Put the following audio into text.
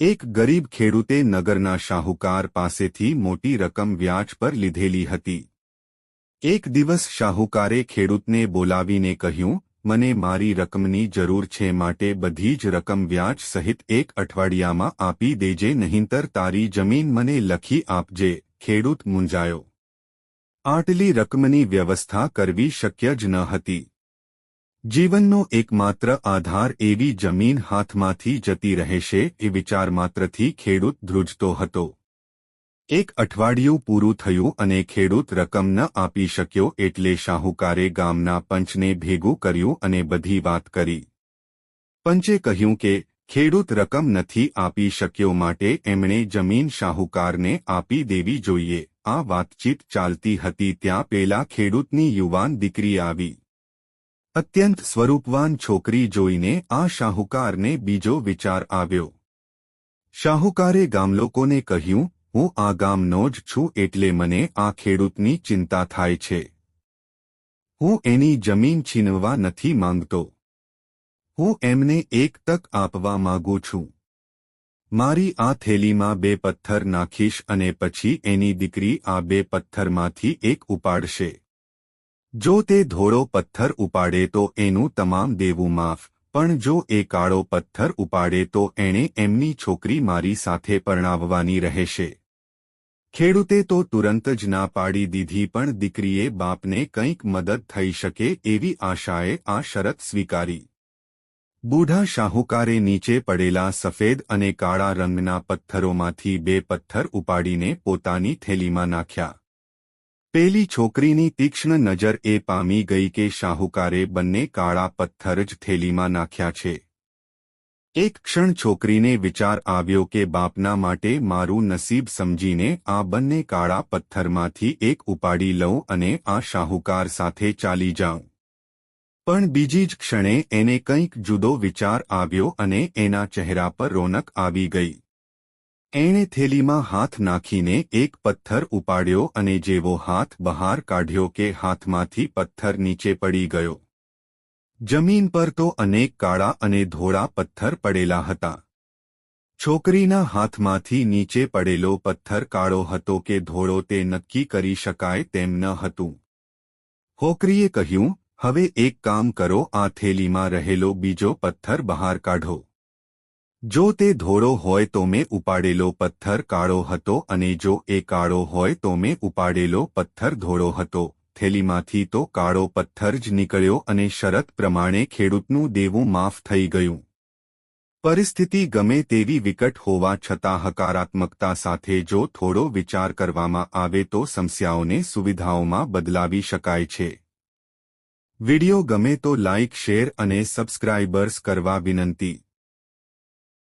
એક ગરીબ ખેડૂતે નગરના શાહુકાર પાસેથી મોટી રકમ વ્યાજ પર લીધેલી હતી. એક દિવસ શાહુકારે ખેડૂતને બોલાવીને કહ્યું, મને મારી રકમની જરૂર છે માટે બધી જ રકમ વ્યાજ સહિત એક અઠવાડિયામાં આપી દેજે, નહીંતર તારી જમીન મને લખી આપજે. ખેડૂત મૂંઝાયો. આટલી રકમની વ્યવસ્થા કરવી શક્ય જ ન હતી. જીવનનો એકમાત્ર આધાર એવી જમીન હાથમાંથી જતી રહેશે એ વિચાર માત્રથી ખેડૂત ધ્રુજતો હતો. એક અઠવાડિયું પૂરું થયું અને ખેડૂત રકમ ન આપી શક્યો એટલે શાહુકારે ગામના પંચને ભેગું કર્યું અને બધી વાત કરી. પંચે કહ્યું કે, ખેડૂત રકમ નથી આપી શક્યો માટે એમણે જમીન શાહુકારને આપી દેવી જોઈએ. આ વાતચીત ચાલતી હતી ત્યાં પેલા ખેડૂતની યુવાન દીકરી આવી. અત્યંત સ્વરૂપવાન છોકરી જોઈને આ શાહુકારને બીજો વિચાર આવ્યો. શાહુકારે ગામલોકોને કહ્યું, હું આ ગામનો જ છું એટલે મને આ ખેડૂતની ચિંતા થાય છે. હું એની જમીન છીનવા નથી માંગતો. હું એમને એક તક આપવા માગું છું. મારી આ થેલીમાં બે પથ્થર નાખીશ અને પછી એની દીકરી આ બે પથ્થરમાંથી એક ઉપાડશે. જો તે ધોળો પથ્થર ઉપાડે તો એનું તમામ દેવું માફ, પણ જો એ કાળો પથ્થર ઉપાડે તો એણે એમની છોકરી મારી સાથે પરણાવવાની રહેશે. ખેડૂતે તો તુરંત જ ના પાડી દીધી પણ દીકરીએ બાપને કંઈક મદદ થઈ શકે એવી આશાએ આ શરત સ્વીકારી. બૂઢા શાહુકારે નીચે પડેલા સફેદ અને કાળા રંગના પથ્થરોમાંથી બે પથ્થર ઉપાડીને પોતાની થેલીમાં નાખ્યા. પેલી છોકરીની તીક્ષ્ણ નજર એ પામી ગઈ કે શાહુકારે બંને કાળા પથ્થર જ થેલીમાં નાખ્યા છે. એક ક્ષણ છોકરીને વિચાર આવ્યો કે બાપના માટે મારું નસીબ સમજીને આ બંને કાળા પથ્થરમાંથી એક ઉપાડી લઉં અને આ શાહુકાર સાથે ચાલી જાઉં. પણ બીજી જ ક્ષણે એને કંઈક જુદો વિચાર આવ્યો અને એના ચહેરા પર રોનક આવી ગઈ. એણે થેલીમાં હાથ નાખીને એક પથ્થર ઉપાડ્યો અને જેવો હાથ બહાર કાઢ્યો કે હાથમાંથી પથ્થર નીચે પડી ગયો. જમીન પર તો અનેક કાળા અને ધોળા પથ્થર પડેલા હતા. છોકરીના હાથમાંથી નીચે પડેલો પથ્થર કાળો હતો કે ધોળો તે નક્કી કરી શકાય તેમ ન હતું. હોકરીએ કહ્યું, હવે એક કામ કરો, આ થેલીમાં રહેલો બીજો પથ્થર બહાર કાઢો. જો તે ધોળો હોય તો મેં ઉપાડેલો પથ્થર કાળો હતો અને જો એ કાળો હોય તો મેં ઉપાડેલો પથ્થર ધોળો હતો. થેલીમાંથી તો કાળો પથ્થર જ નીકળ્યો અને શરત પ્રમાણે ખેડૂતનું દેવું માફ થઈ ગયું. પરિસ્થિતિ ગમે તેવી વિકટ હોવા છતાં હકારાત્મકતા સાથે જો થોડો વિચાર કરવામાં આવે તો સમસ્યાઓને સુવિધાઓમાં બદલાવી શકાય છે. વિડિયો ગમે તો લાઇક શેર અને સબસ્ક્રાઇબર્સ કરવા વિનંતી.